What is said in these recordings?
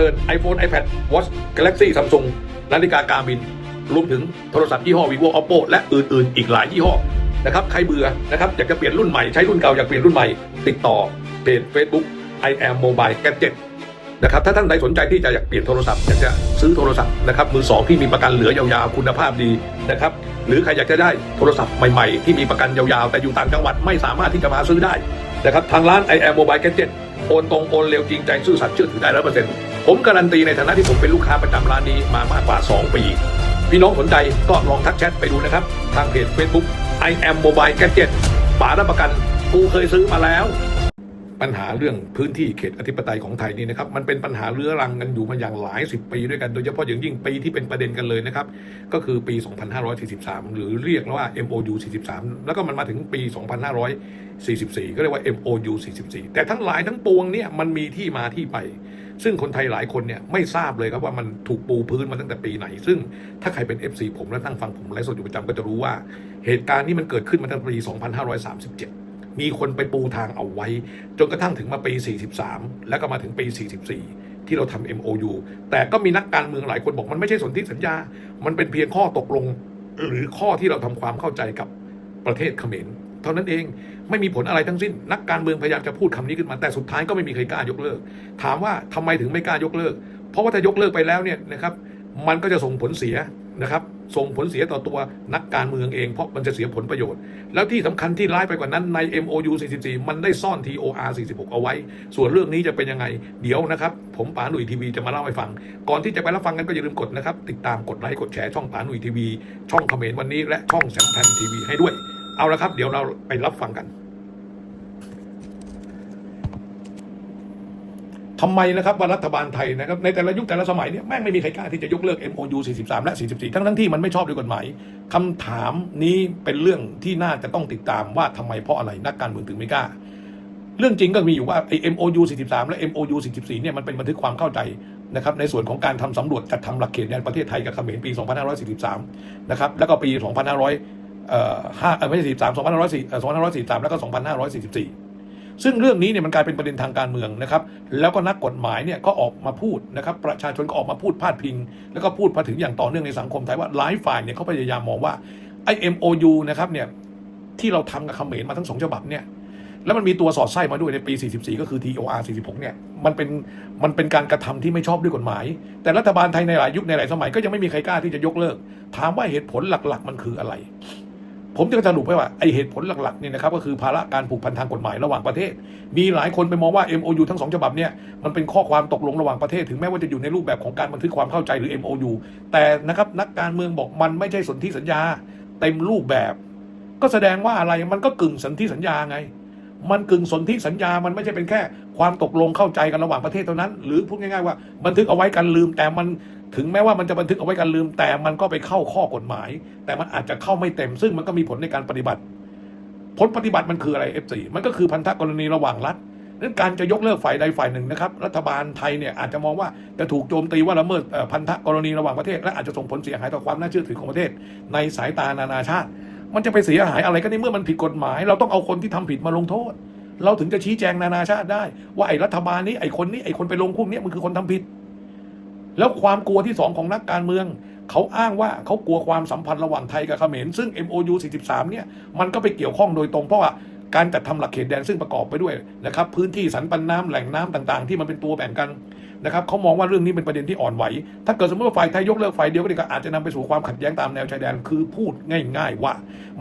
รับซื้อรับเทิร์น iPhone iPad Watch Galaxy Samsung นาฬิกาการบิน รวมถึงโทรศัพท์ยี่ห้อ vivo oppo และอื่นๆ อีกหลายยี่ห้อนะครับใครเบื่อนะครับอยากจะเปลี่ยนรุ่นใหม่ใช้รุ่นเก่าอยากเปลี่ยนรุ่นใหม่ ติดต่อเพจ Facebook I am mobile gadget นะครับถ้าท่านใดสนใจที่จะอยากเปลี่ยนโทรศัพท์อยากจะซื้อโทรศัพท์นะครับมือสองที่มีประกันเหลือยาวๆคุณภาพดีนะครับหรือใครอยากจะได้โทรศัพท์ใหม่ๆ ที่มีประกันยาวๆ แต่อยู่ต่างจังหวัดไม่สามารถที่จะมาซื้อได้นะครับทางร้าน I am mobile gadget โอนตรงโอนเร็วจริงใจซื่อสัตย์เชื่อถือได้ร้อยเปอร์เซ็นต์ ผมการันตีในฐานะที่ผมเป็นลูกค้าประจำร้านนี้มามากกว่า 2 ปี พี่น้องสนใจก็ลองทักแชทไปดูนะครับ ทางเพจ Facebook I am mobile gadget ป๋ารับประกัน กูเคยซื้อมาแล้ว ปัญหาเรื่องพื้นที่เขตอธิปไตยของไทยนี่นะครับมันเป็นปัญหาเรื้อรังกันอยู่มาอย่างหลายสิบปีด้วยกันโดยเฉพาะอย่างยิ่งปีที่เป็นประเด็นกันเลยนะครับก็คือปี 2543 หรือเรียกว่า MOU 43 แล้วก็มันมาถึงปี 2544 ก็เรียกว่า MOU 44 แต่ทั้งหลายทั้งปวงเนี่ยมันมีที่มาที่ไป ซึ่งคนไทยหลายคนเนี่ยไม่ทราบเลยครับว่ามันถูกปูพื้นมาตั้งแต่ปีไหน ซึ่งถ้าใครเป็น FC ผมและตั้งฟังผมไลฟ์สดอยู่ประจำก็จะรู้ว่าเหตุการณ์นี้มันเกิดขึ้นมาตั้งแต่ปี 2537 มีคนไปปูทางเอาไว้ จนกระทั่งถึงมาปี 43 แล้วก็มาถึงปี 44 ที่เราทำ MOU แต่ก็มีนักการเมืองหลายคนบอกมันไม่ใช่สนธิสัญญา มันเป็นเพียงข้อตกลง หรือข้อที่เราทำความเข้าใจกับประเทศเขมรเท่านั้นเองไม่มีผลอะไรทั้งสิ้น นักการเมืองพยายามจะพูดคำนี้ขึ้นมาแต่สุดท้ายก็ไม่มีใครกล้ายกเลิก ถามว่าทำไมถึงไม่กล้ายกเลิก เพราะว่าถ้ายกเลิกไปแล้วเนี่ยนะครับมันก็จะส่งผลเสีย นะครับส่งผลเสียต่อตัวนักการเมืองเองเพราะมันจะเสียผลประโยชน์ แล้วที่สำคัญที่ร้ายไปกว่านั้นใน MOU 44 มันได้ซ่อน TOR 46 เอาไว้ ส่วนเรื่องนี้จะเป็นยังไง เดี๋ยวนะครับ ผมป๋าหนุ่ยทีวีจะมาเล่าให้ฟัง ก่อนที่จะไปรับฟังกันก็อย่าลืมกดนะครับ ติดตามกดไลค์กดแชร์ช่องป๋าหนุ่ยทีวีช่องเขมรวันนี้และช่องแสงพันทีวีให้ด้วย เอาละครับ เดี๋ยวเราไปรับฟังกัน ทำไมนะครับว่ารัฐบาลไทยนะครับในแต่ละยุคแต่ละสมัยเนี่ยแม่งไม่มีใครกล้าที่จะยกเลิก MOU 43 และ 44 ทั้งทั้งที่มันไม่ชอบด้วยกฎหมายคำถามนี้เป็นเรื่องที่น่าจะต้องติดตามว่าทำไมเพราะอะไรนักการเมืองถึงไม่กล้า เรื่องจริงก็มีอยู่ว่าไอ้ MOU 43 และ MOU 44 เนี่ยมันเป็นบันทึกความเข้าใจนะครับในส่วนของการทำสำรวจจัดทำหลักเขตแดนประเทศไทยกับเขมรปี 2543 นะครับแล้วก็ปี 2500เอ่อห้าเอ่อไม่ใช่43 2504เอ่อ2543 แล้วก็ 2544 ซึ่งเรื่องนี้เนี่ยมันกลายเป็นประเด็นทางการเมืองนะครับแล้วก็นักกฎหมายเนี่ยก็ออกมาพูดนะครับประชาชนก็ออกมาพูดพาดพิง แล้วก็พูดมาถึงอย่างต่อเนื่องในสังคมไทยว่าหลายฝ่ายเนี่ยเขาพยายามมองว่าไอ้ MOU นะครับเนี่ยที่เราทำกับเขมรมาทั้งสองฉบับเนี่ยแล้วมันมีตัวสอดไส้มาด้วยในปี 44 ก็คือ TOR 46 เนี่ย มันเป็น มันเป็นการกระทำที่ไม่ชอบด้วยกฎหมาย แต่รัฐบาลไทยในหลายยุคในหลายสมัยก็ยังไม่มีใครกล้าที่จะยกเลิก ถามว่าเหตุผลหลักๆ มันคืออะไร ผมจะสรุปไว้ว่าไอเหตุผลหลักๆเนี่ยนะครับก็คือภาระการผูกพันทางกฎหมายระหว่างประเทศ มีหลายคนไปมองว่า MOU ทั้งสองฉบับเนี่ยมันเป็นข้อความตกลงระหว่างประเทศ ถึงแม้ว่าจะอยู่ในรูปแบบของการบันทึกความเข้าใจหรือ MOU แต่นะครับนักการเมืองบอกมันไม่ใช่สนธิสัญญา เต็มรูปแบบ ก็แสดงว่าอะไรมันก็กึ่งสนธิสัญญาไง มันกึ่งสนธิสัญญามันไม่ใช่เป็นแค่ ความตกลงเข้าใจกันระหว่างประเทศเท่านั้น หรือพูดง่ายๆว่าบันทึกเอาไว้กันลืมแต่มัน ถึงแม้ว่ามันจะบันทึกเอาไว้กันลืม แต่มันก็ไปเข้าข้อกฎหมาย แต่มันอาจจะเข้าไม่เต็ม ซึ่งมันก็มีผลในการปฏิบัติ ผลปฏิบัติมันคืออะไร F4 มันก็คือพันธกรณีระหว่างรัฐนั้นการจะยกเลิกฝ่ายใดฝ่ายหนึ่งนะครับ รัฐบาลไทยเนี่ยอาจจะมองว่าจะถูกโจมตีว่าละเมิดพันธกรณีระหว่างประเทศ และอาจจะส่งผลเสียหายต่อความน่าเชื่อถือของประเทศ ในสายตานานาชาติ มันจะไปเสียหายอะไรก็ในเมื่อมันผิดกฎหมาย เราต้องเอาคนที่ทำผิดมาลงโทษ เราถึงจะชี้แจงนานาชาติได้ ว่าไอ้รัฐบาลนี้ไอ้คนนี้ไอ้คนไปลงพวกนี้มันคือคนทำผิด แล้วความกลัวที่สองของนักการเมือง เขาอ้างว่าเขากลัวความสัมพันธ์ระหว่างไทยกับเขมรซึ่ง MOU 43 เนี่ยมันก็ไปเกี่ยวข้องโดยตรงเพราะว่าการจัดทำหลักเขตแดนซึ่งประกอบไปด้วยนะครับพื้นที่สันปันน้ำแหล่งน้ำต่างๆ ที่มันเป็นตัวแบ่งกันนะครับเขามองว่าเรื่องนี้เป็นประเด็นที่อ่อนไหว ถ้าเกิดสมมติว่าฝ่ายไทยยกเลิกฝ่ายเดียวก็ดีก็อาจจะนำไปสู่ความขัดแย้งตามแนวชายแดนคือพูดง่าย ๆ ว่า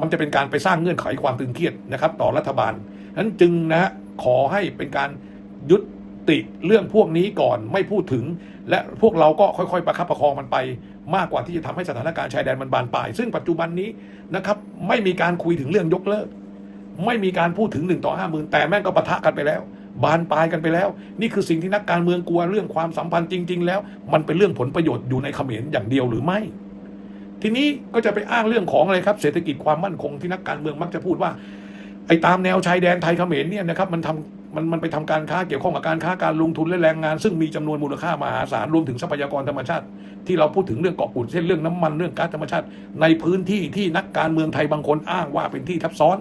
มันจะเป็นการไปสร้างเงื่อนไขความตึงเครียดนะครับต่อรัฐบาลนั้นจึงนะฮะขอให้เป็นการยุ ติเรื่องพวกนี้ก่อนไม่พูดถึง และพวกเราก็ค่อยๆ ประคับประคองมันไป มากกว่าที่จะทำให้สถานการณ์ชายแดนมันบานปลาย ซึ่งปัจจุบันนี้นะครับไม่มีการคุยถึงเรื่องยกเลิก ไม่มีการพูดถึงหนึ่งต่อห้าหมื่นแต่แม่งก็ปะทะกันไปแล้ว บานปลายกันไปแล้ว นี่คือสิ่งที่นักการเมืองกลัวเรื่องความสัมพันธ์จริง ๆ แล้ว มันเป็นเรื่องผลประโยชน์อยู่ในเขมรอย่างเดียวหรือไม่ทีนี้ก็จะไปอ้างเรื่องของอะไรครับเศรษฐกิจความมั่นคงที่นักการเมืองมักจะพูดว่าไอ้ตามแนวชายแดนไทยเขมรเนี่ยนะครับมันทำ มันมันไปทำการค้าเกี่ยวข้องกับการค้าการลงทุนและแรงงาน ซึ่งมีจำนวนมูลค่ามหาศาลรวมถึงทรัพยากรธรรมชาติ ที่เราพูดถึงเรื่องเกาะกูดเช่นเรื่องน้ำมันเรื่องก๊าซธรรมชาติ ในพื้นที่ที่นักการเมืองไทยบางคนอ้างว่าเป็นที่ทับซ้อน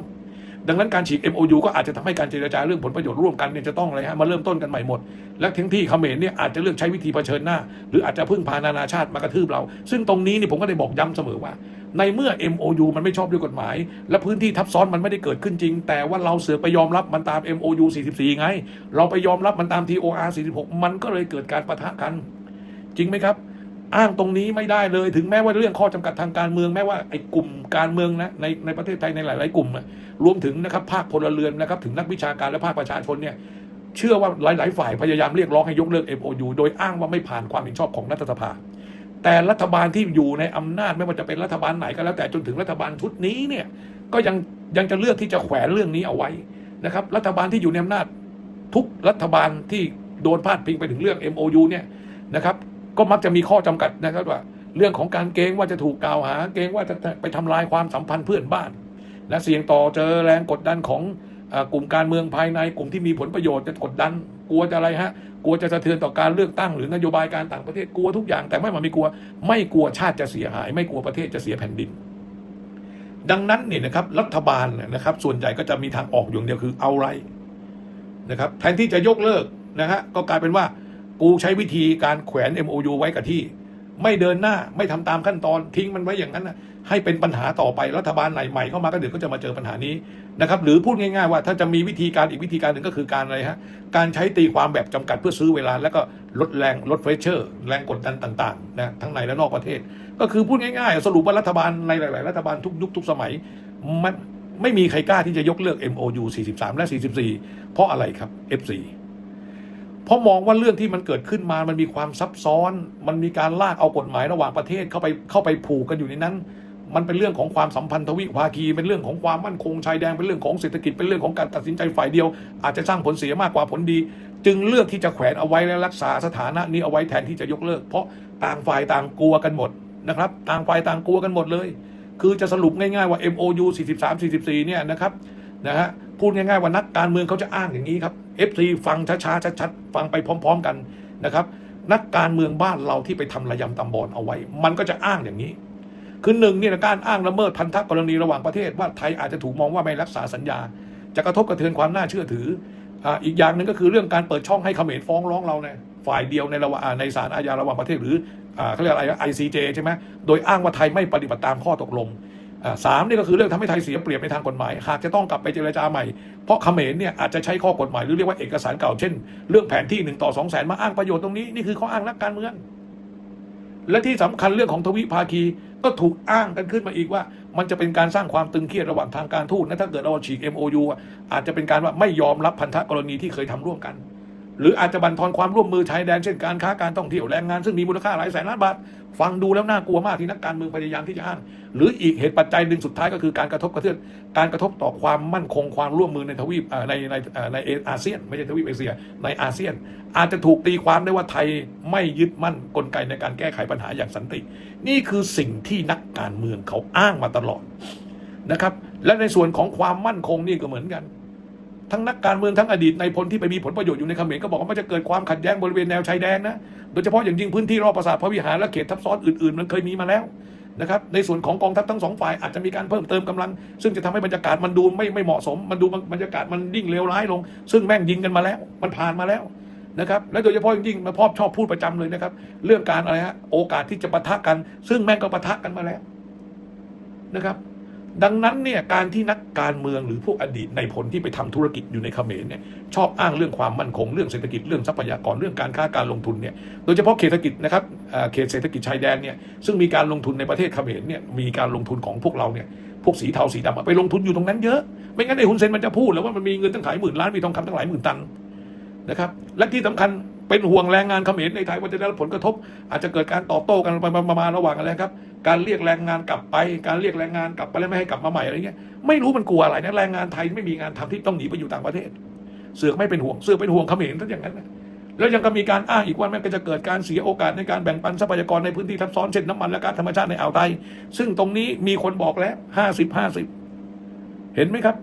ดังนั้นการฉีก MOU ก็อาจจะทำให้การเจรจาเรื่องผลประโยชน์ร่วมกันเนี่ยจะต้องอะไรฮะมาเริ่มต้นกันใหม่หมด และทั้งที่เขมรเนี่ยอาจจะเลือกใช้วิธีเผชิญหน้า หรืออาจจะพึ่งพานานาชาติมากระทืบเรา ซึ่งตรงนี้นี่ผมก็ได้บอกย้ำเสมอว่า ในเมื่อ MOU มันไม่ชอบด้วยกฎหมาย และพื้นที่ทับซ้อนมันไม่ได้เกิดขึ้นจริง แต่ว่าเราเสือไปยอมรับมันตาม MOU 44 ไง เราไปยอมรับมันตาม TOR 46 มันก็เลยเกิดการปะทะกัน จริงไหมครับ อ้างตรงนี้ไม่ได้เลยถึงแม้ว่าเรื่องข้อจำกัดทางการเมืองแม้ว่าไอ้กลุ่มการเมืองนะในในประเทศไทยในหลาย ๆ กลุ่มรวมถึงนะครับภาคพลเรือนนะครับถึงนักวิชาการและภาคประชาชนเนี่ยเชื่อว่าหลาย ๆ ฝ่ายพยายามเรียกร้องให้ยกเลิก MOU โดยอ้างว่าไม่ผ่านความเห็นชอบของรัฐสภา แต่รัฐบาลที่อยู่ในอำนาจไม่ว่าจะเป็นรัฐบาลไหนก็แล้วแต่จนถึงรัฐบาลชุดนี้เนี่ยก็ยังยังจะเลือกที่จะแขวนเรื่องนี้เอาไว้นะครับ รัฐบาลที่อยู่ในอำนาจทุกรัฐบาลที่โดนพาดพิงไปถึงเรื่อง MOU เนี่ยนะครับ ก็มักจะมีข้อจำกัดนะครับว่า เรื่องของการเกงว่าจะถูกกล่าวหา เกงว่าจะไปทำลายความสัมพันธ์เพื่อนบ้าน และเสี่ยงต่อเจอแรงกดดันของอกลุ่มการเมืองภายในกลุ่มที่มีผลประโยชน์จะกดดัน กลัวจะอะไรฮะ กลัวจะสะเทือนต่อการเลือกตั้งหรือนโยบายการต่างประเทศกลัวทุกอย่าง แต่ไม่มามีกลัว ไม่กลัวชาติจะเสียหาย ไม่กลัวประเทศจะเสียแผ่นดิน ดังนั้นเนี่ยนะครับรัฐบาลเนี่ยนะครับ ส่วนใหญ่ก็จะมีทางออกอย่างเดียวคือเอาไรนะครับแทนที่จะยกเลิกนะฮะก็กลายเป็นว่ากูใช้วิธีการแขวน MOU ไว้กับที่ ไม่เดินหน้าไม่ทำตามขั้นตอนทิ้งมันไว้อย่างนั้นนะให้เป็นปัญหาต่อไปรัฐบาลไหนใหม่เข้ามาก็เดี๋ยวก็จะมาเจอปัญหานี้นะครับหรือพูดง่ายๆว่าถ้าจะมีวิธีการอีกวิธีการหนึ่งก็คือการอะไรฮะการใช้ตีความแบบจำกัดเพื่อซื้อเวลา แล้วก็ลดแรงลดเฟรชเชอร์ แรงกดดันต่างๆนะทั้งในและนอกประเทศ ก็คือพูดง่ายๆ สรุปว่ารัฐบาลในหลาย ๆ รัฐบาลทุกยุคทุกสมัยมันไม่มีใครกล้าที่จะยกเลิก MOU 43 และ 44 เพราะอะไรครับ F4 เพราะมองว่าเรื่องที่มันเกิดขึ้นมามันมีความซับซ้อน มันมีการลากเอากฎหมายระหว่างประเทศเข้าไปเข้าไปผูกกันอยู่ในนั้น มันเป็นเรื่องของความสัมพันธ์ทวิภาคี เป็นเรื่องของความมั่นคงชายแดน เป็นเรื่องของเศรษฐกิจ เป็นเรื่องของการตัดสินใจฝ่ายเดียว อาจจะสร้างผลเสียมากกว่าผลดี จึงเลือกที่จะแขวนเอาไว้และรักษาสถานะนี้เอาไว้แทนที่จะยกเลิก เพราะต่างฝ่ายต่างกลัวกันหมดนะครับ ต่างฝ่ายต่างกลัวกันหมดเลย คือจะสรุปง่ายๆว่า MOU 43 44เนี่ยนะครับ นะฮะพูดง่ายๆว่านักการเมืองเขาจะอ้างอย่างนี้ครับ FC ฟังช้าๆชัดๆฟังไปพร้อม ๆ กันนะครับ นักการเมืองบ้านเราที่ไปทำระยำตำบอลเอาไว้ มันก็จะอ้างอย่างนี้ คือหนึ่งเนี่ยการอ้างละเมิดพันธกรณีระหว่างประเทศว่าไทยอาจจะถูกมองว่าไม่รักษาสัญญา จะกระทบกระเทือนความน่าเชื่อถืออ่าอีกอย่างหนึ่งก็คือเรื่องการเปิดช่องให้เขมรฟ้องร้องเราเนี่ยฝ่ายเดียวในระหว่างในศาลอาญาระหว่างประเทศหรืออ่าเขาเรียกอะไรไอซีเจใช่ไหมโดยอ้างว่าไทยไม่ปฏิบัติตามข้อตกลง สามนี่ก็คือเรื่องทำให้ไทยเสียเปรียบในทางกฎหมาย หากจะต้องกลับไปเจรจาใหม่ เพราะเขมรเนี่ยอาจจะใช้ข้อกฎหมายหรือเรียกว่าเอกสารเก่าเช่น เรื่องแผนที่หนึ่งต่อสองแสนมาอ้างประโยชน์ตรงนี้ นี่คือข้ออ้างนักการเมือง และที่สำคัญเรื่องของทวิภาคีก็ถูกอ้างกันขึ้นมาอีกว่า มันจะเป็นการสร้างความตึงเครียดระหว่างทางการทูตนะถ้าเกิดเราฉีก MOU อะอาจจะเป็นการว่าไม่ยอมรับพันธกรณีที่เคยทำร่วมกัน หรืออาจจะบั่นทอนความร่วมมือชายแดนเช่นการค้าการท่องเที่ยวแรงงานซึ่งมีมูลค่าหลายแสนล้านบาท ฟังดูแล้วน่ากลัวมากที่นักการเมืองพยายามที่จะอ้างหรืออีกเหตุปัจจัยหนึ่งสุดท้ายก็คือการกระทบกระเทือนการกระทบต่อความมั่นคงความร่วมมือในทวีปในในเอ่อในอาเซียน ไม่ใช่ทวีปเอเชีย ในอาเซียน อาจจะถูกตีความได้ว่าไทยไม่ยึดมั่นกลไกในการแก้ไขปัญหาอย่างสันติ นี่คือสิ่งที่นักการเมืองเขาอ้างมาตลอดนะครับ และในส่วนของความมั่นคงนี่ก็เหมือนกัน ทั้งนักการเมืองทั้งอดีตในพลที่ไปมีผลประโยชน์อยู่ในเขมรก็บอกว่ามันจะเกิดความขัดแย้งบริเวณแนวชายแดนนะโดยเฉพาะอย่างยิ่งพื้นที่รอบปราสาทพระวิหารและเขตทับซ้อนอื่นๆ มันเคยมีมาแล้วนะครับในส่วนของกองทัพทั้งสองฝ่ายอาจจะมีการเพิ่มเติมกำลัง ซึ่งจะทำให้บรรยากาศมันดูไม่ไม่เหมาะสม มันดูบรรยากาศมันยิ่งเลวร้ายลง ซึ่งแม่งยิงกันมาแล้ว มันผ่านมาแล้วนะครับและโดยเฉพาะยิ่งมาพอบชอบพูดประจำเลยนะครับ เรื่องการอะไรฮะโอกาสที่จะปะทะกัน ซึ่งแม่งก็ปะทะกันมาแล้วนะครับ ดังนั้นเนี่ยการที่นักการเมืองหรือพวกอดีตในพลที่ไปทำธุรกิจอยู่ในเขมรเนี่ยชอบอ้างเรื่องความมั่นคงเรื่องเศรษฐกิจเรื่องทรัพยากรเรื่องการค้าการลงทุนเนี่ยโดยเฉพาะเขตเศรษฐกิจนะครับอ่าเขตเศรษฐกิจชายแดนเนี่ยซึ่งมีการลงทุนในประเทศเขมรเนี่ยมีการลงทุนของพวกเราเนี่ยพวกสีเทาสีดำไปลงทุนอยู่ตรงนั้นเยอะ ไม่งั้นไอ้ฮุนเซนมันจะพูดแล้วว่ามันมีเงินตั้งหลายหมื่นล้านมีทองคำตั้งหลายหมื่นตันนะครับและที่สำคัญ เป็นห่วงแรงงานเขมรในไทยว่าจะได้รับผลกระทบ อาจจะเกิดการตอบโต้กันไปมาระหว่างอะไรครับ การเรียกแรงงานกลับไป การเรียกแรงงานกลับไปแล้วไม่ให้กลับมาใหม่อะไรเงี้ยไม่รู้มันกลัวอะไรนะแรงงานไทยไม่มีงานทำที่ต้องหนีไปอยู่ต่างประเทศ เสือกไม่เป็นห่วงเสือกเป็นห่วงเขมรถ้าอย่างนั้นนะแล้วยังก็มีการอ้างอีกว่ามันก็จะเกิดการเสียโอกาสในการแบ่งปันทรัพยากรในพื้นที่ทับซ้อนเช่นน้ำมันและก๊าซธรรมชาติในอ่าวไทย ซึ่งตรงนี้มีคนบอกแล้วห้าสิบห้าสิบเห็นไหมครับ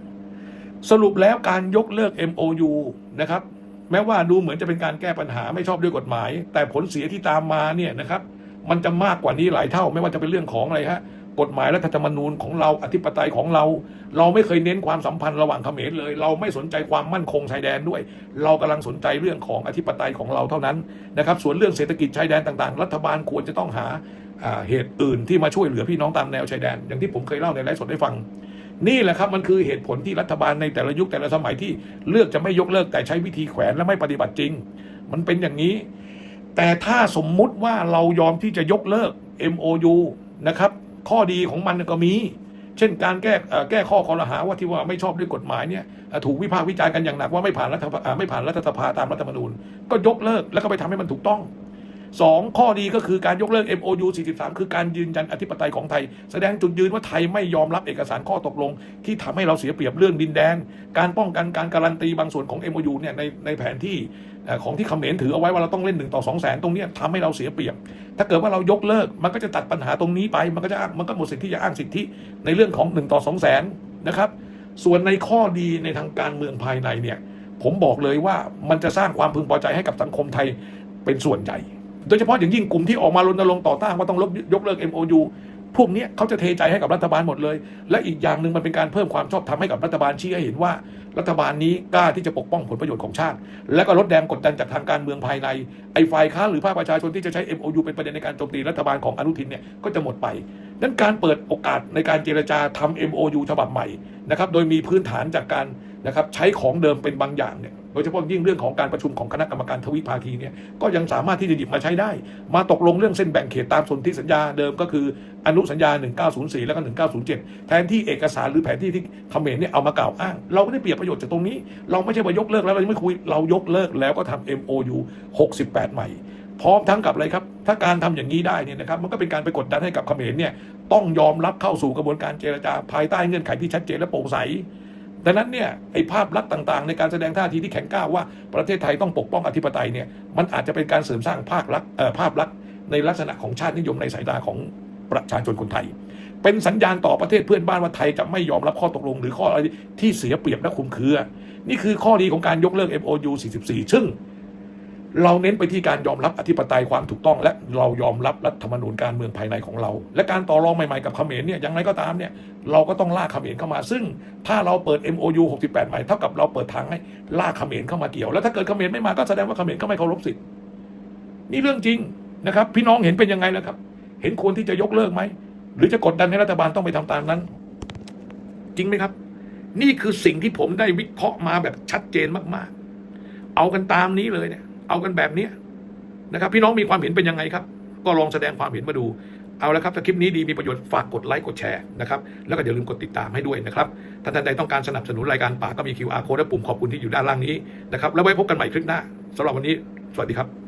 สรุปแล้วการยกเลิก MOU นะครับ แม้ว่าดูเหมือนจะเป็นการแก้ปัญหาไม่ชอบด้วยกฎหมาย แต่ผลเสียที่ตามมาเนี่ยนะครับ มันจะมากกว่านี้หลายเท่า ไม่ว่าจะเป็นเรื่องของอะไรฮะกฎหมายรัฐธรรมนูญของเราอธิปไตยของเรา เราไม่เคยเน้นความสัมพันธ์ระหว่างเขมรเลย เราไม่สนใจความมั่นคงชายแดนด้วย เรากำลังสนใจเรื่องของอธิปไตยของเราเท่านั้นนะครับ ส่วนเรื่องเศรษฐกิจชายแดนต่างๆ รัฐบาลควรจะต้องหาเหตุอื่นที่มาช่วยเหลือพี่น้องตามแนวชายแดน อย่างที่ผมเคยเล่าในไลฟ์สดให้ฟัง นี่แหละครับมันคือเหตุผลที่รัฐบาลในแต่ละยุคแต่ละสมัยที่เลือกจะไม่ยกเลิกแต่ใช้วิธีแขวนและไม่ปฏิบัติจริง มันเป็นอย่างนี้ แต่ถ้าสมมุติว่าเรายอมที่จะยกเลิก MOU นะครับ ข้อดีของมันก็มี เช่นการแก้แก้ข้อคอรหาว่าที่ว่าไม่ชอบด้วยกฎหมายเนี่ยถูกวิพากษ์วิจารณ์กันอย่างหนักว่าไม่ผ่านรัฐเอ่อไม่ผ่านรัฐสภาตามรัฐธรรมนูญ ก็ยกเลิกแล้วก็ไปทำให้มันถูกต้อง สองข้อดีก็คือการยกเลิก MOU 43 คือการยืนยันอธิปไตยของไทย แสดงจุดยืนว่าไทยไม่ยอมรับเอกสารข้อตกลง ที่ทำให้เราเสียเปรียบเรื่องดินแดน การป้องกันการการันตีบางส่วนของ MOU เนี่ยในในแผนที่ของที่เขมรถือเอาไว้ว่าเราต้องเล่นหนึ่งต่อสองแสนตรงนี้ยทำให้เราเสียเปรียบ ถ้าเกิดว่าเรายกเลิกมันก็จะตัดปัญหาตรงนี้ไป มันก็จะมันก็หมดสิทธิ์ที่จะอ้างสิทธิในเรื่องของ1ต่อ2แสนนะครับส่วนในข้อดีในทางการเมืองภายในเนี่ยผมบอกเลยว่ามันจะสร้างความพึงพอใจให้กับสังคมไทยเป็นส่วนใหญ่ โดยเฉพาะอย่างยิ่งกลุ่มที่ออกมารณรงค์ต่อต้านว่าต้องลบยกเลิก MOU พวกนี้เขาจะเทใจให้กับรัฐบาลหมดเลย และอีกอย่างหนึ่งมันเป็นการเพิ่มความชอบธรรมให้กับรัฐบาลชี้ให้เห็นว่า รัฐบาลนี้กล้าที่จะปกป้องผลประโยชน์ของชาติ และก็ลดแรงกดดันจากทางการเมืองภายในไอ้ฝ่ายค้านหรือภาคประชาชนที่จะใช้ MOU เป็นประเด็นในการโจมตีรัฐบาลของอนุทินเนี่ยก็จะหมดไปนั้นการเปิดโอกาสในการเจรจาทำ MOU ฉบับใหม่นะครับโดยมีพื้นฐานจากการนะครับใช้ของเดิมเป็นบางอย่างเนี่ย โดยเฉพาะยิ่งเรื่องของการประชุมของคณะกรรมการทวิภาคีเนี่ยก็ยังสามารถที่จะหยิบมาใช้ได้ มาตกลงเรื่องเส้นแบ่งเขตตามสนธิสัญญาเดิมก็คืออนุสัญญา 1904 แล้วก็ 1907 แทนที่เอกสารหรือแผนที่ที่เขมรเนี่ยเอามากล่าวอ้าง เราไม่ได้เปรียบประโยชน์จากตรงนี้ เราไม่ใช่ว่ายกเลิกแล้วเราไม่คุยเรายกเลิกแล้วก็ทำ MOU 68 ใหม่ พร้อมทั้งกับอะไรครับ ถ้าการทำอย่างนี้ได้เนี่ยนะครับมันก็เป็นการไปกดดันให้กับเขมรเนี่ยต้องยอมรับเข้าสู่กระบวนการเจรจาภายใต้เงื่อนไขที่ชัดเจนและโปร่งใส ดังนั้นเนี่ยไอ้ภาพลักษณ์ต่างๆ ในการแสดงท่าทีที่แข็งกร้าวว่าประเทศไทยต้องปกป้องอธิปไตยเนี่ยมันอาจจะเป็นการเสริมสร้างภาพลักษณ์ภาพลักษณ์ในลักษณะของชาตินิยมในสายตาของประชาชนคนไทย เป็นสัญญาณต่อประเทศเพื่อนบ้านว่าไทยจะไม่ยอมรับข้อตกลง หรือข้ออะไรที่เสียเปรียบและคุมเครือ นี่คือข้อดีของการยกเลิก MOU 44 ซึ่ง เราเน้นไปที่การยอมรับอธิปไตยความถูกต้อง และเรายอมรับรัฐธรรมนูญการเมืองภายในของเรา และการต่อรองใหม่ๆกับเขมรเนี่ยอย่างไรก็ตามเนี่ยเราก็ต้องล่าเขมรเข้ามา ซึ่งถ้าเราเปิด MOU 68 ใหม่เท่ากับเราเปิดทางให้ล่าเขมรเข้ามาเกี่ยว แล้วถ้าเกิดเขมรไม่มาก็แสดงว่าเขมรก็ไม่เคารพสิทธิ์นี่เรื่องจริงนะครับ พี่น้องเห็นเป็นยังไงแล้วครับ เห็นควรที่จะยกเลิกไหมหรือจะกดดันให้รัฐบาลต้องไปทำตามนั้น จริงไหมครับ นี่คือสิ่งที่ผมได้วิเคราะห์มาแบบชัดเจนมากๆ เอากันตามนี้เลยเนี่ย เอากันแบบนี้นะครับ พี่น้องมีความเห็นเป็นยังไงครับ ก็ลองแสดงความเห็นมาดู เอาละครับถ้าคลิปนี้ดีมีประโยชน์ฝากกดไลค์กดแชร์นะครับ แล้วก็อย่าลืมกดติดตามให้ด้วยนะครับถ้าท่านใดต้องการสนับสนุนรายการป่ากก็มี QR code และปุ่มขอบคุณที่อยู่ด้านล่างนี้นะครับ แล้วไว้พบกันใหม่คลิปหน้าสำหรับวันนี้ สวัสดีครับ